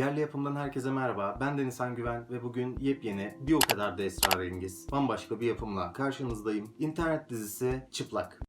Yerli yapımdan herkese merhaba. Ben Denizhan Güven ve bugün yepyeni, bir o kadar da esrarengiz, bambaşka bir yapımla karşınızdayım. İnternet dizisi Çıplak.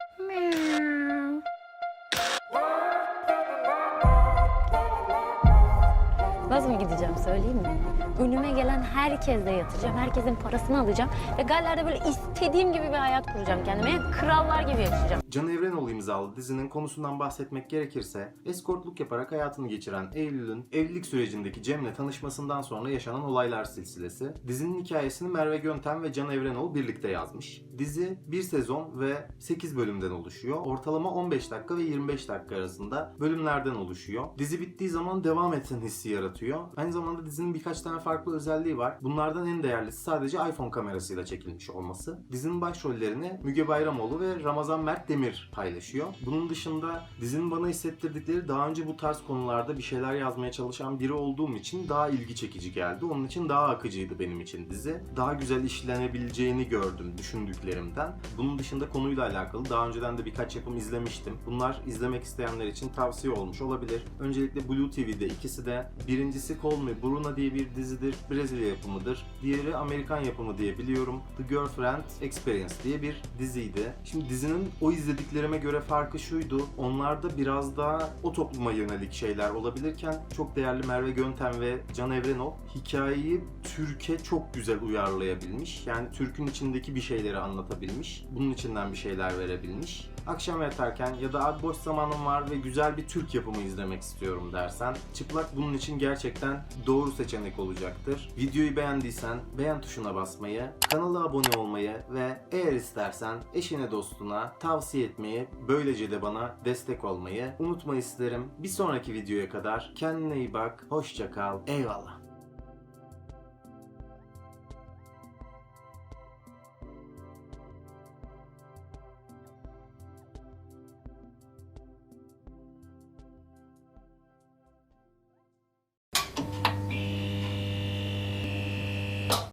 Vaz mı gideceğim söyleyeyim mi? Önüme gelen herkesle yatacağım. Herkesin parasını alacağım. Ve gallerde böyle istediğim gibi bir hayat kuracağım kendime. Krallar gibi yaşayacağım. Can Evrenoğlu imzalı dizinin konusundan bahsetmek gerekirse, eskortluk yaparak hayatını geçiren Eylül'ün evlilik sürecindeki Cem'le tanışmasından sonra yaşanan olaylar silsilesi. Dizinin hikayesini Merve Gönten ve Can Evrenoğlu birlikte yazmış. Dizi bir sezon ve 8 bölümden oluşuyor. Ortalama 15 dakika ve 25 dakika arasında bölümlerden oluşuyor. Dizi bittiği zaman devam etsin hissi yaratıyor. Aynı zamanda dizinin birkaç tane farklı özelliği var. Bunlardan en değerlisi sadece iPhone kamerasıyla çekilmiş olması. Dizinin başrollerini Müge Bayramoğlu ve Ramazan Mert Demir paylaşıyor. Bunun dışında dizinin bana hissettirdikleri daha önce bu tarz konularda bir şeyler yazmaya çalışan biri olduğum için daha ilgi çekici geldi. Onun için daha akıcıydı benim için dizi. Daha güzel işlenebileceğini gördüm düşündüklerimden. Bunun dışında konuyla alakalı daha önceden de birkaç yapım izlemiştim. Bunlar izlemek isteyenler için tavsiye olmuş olabilir. Öncelikle Blue TV'de ikisi de birincisi Call Me Bruna diye bir dizidir. Brezilya yapımıdır. Diğeri Amerikan yapımı diye biliyorum. The Girlfriend Experience diye bir diziydi. Şimdi dizinin o izlediklerime göre farkı şuydu. Onlarda biraz daha o topluma yönelik şeyler olabilirken çok değerli Merve Gönten ve Can Evrenol hikayeyi Türkiye çok güzel uyarlayabilmiş. Yani Türk'ün içindeki bir şeyleri anlatabilmiş. Bunun içinden bir şeyler verebilmiş. Akşam yatarken ya da boş zamanım var ve güzel bir Türk yapımı izlemek istiyorum dersen Çıplak bunun için gerçekten doğru seçenek olacaktır. Videoyu beğendiysen beğen tuşuna basmayı, kanala abone olmayı ve eğer istersen eşine dostuna tavsiye etmeyi, böylece de bana destek olmayı unutma isterim. Bir sonraki videoya kadar kendine iyi bak, hoşça kal, eyvallah.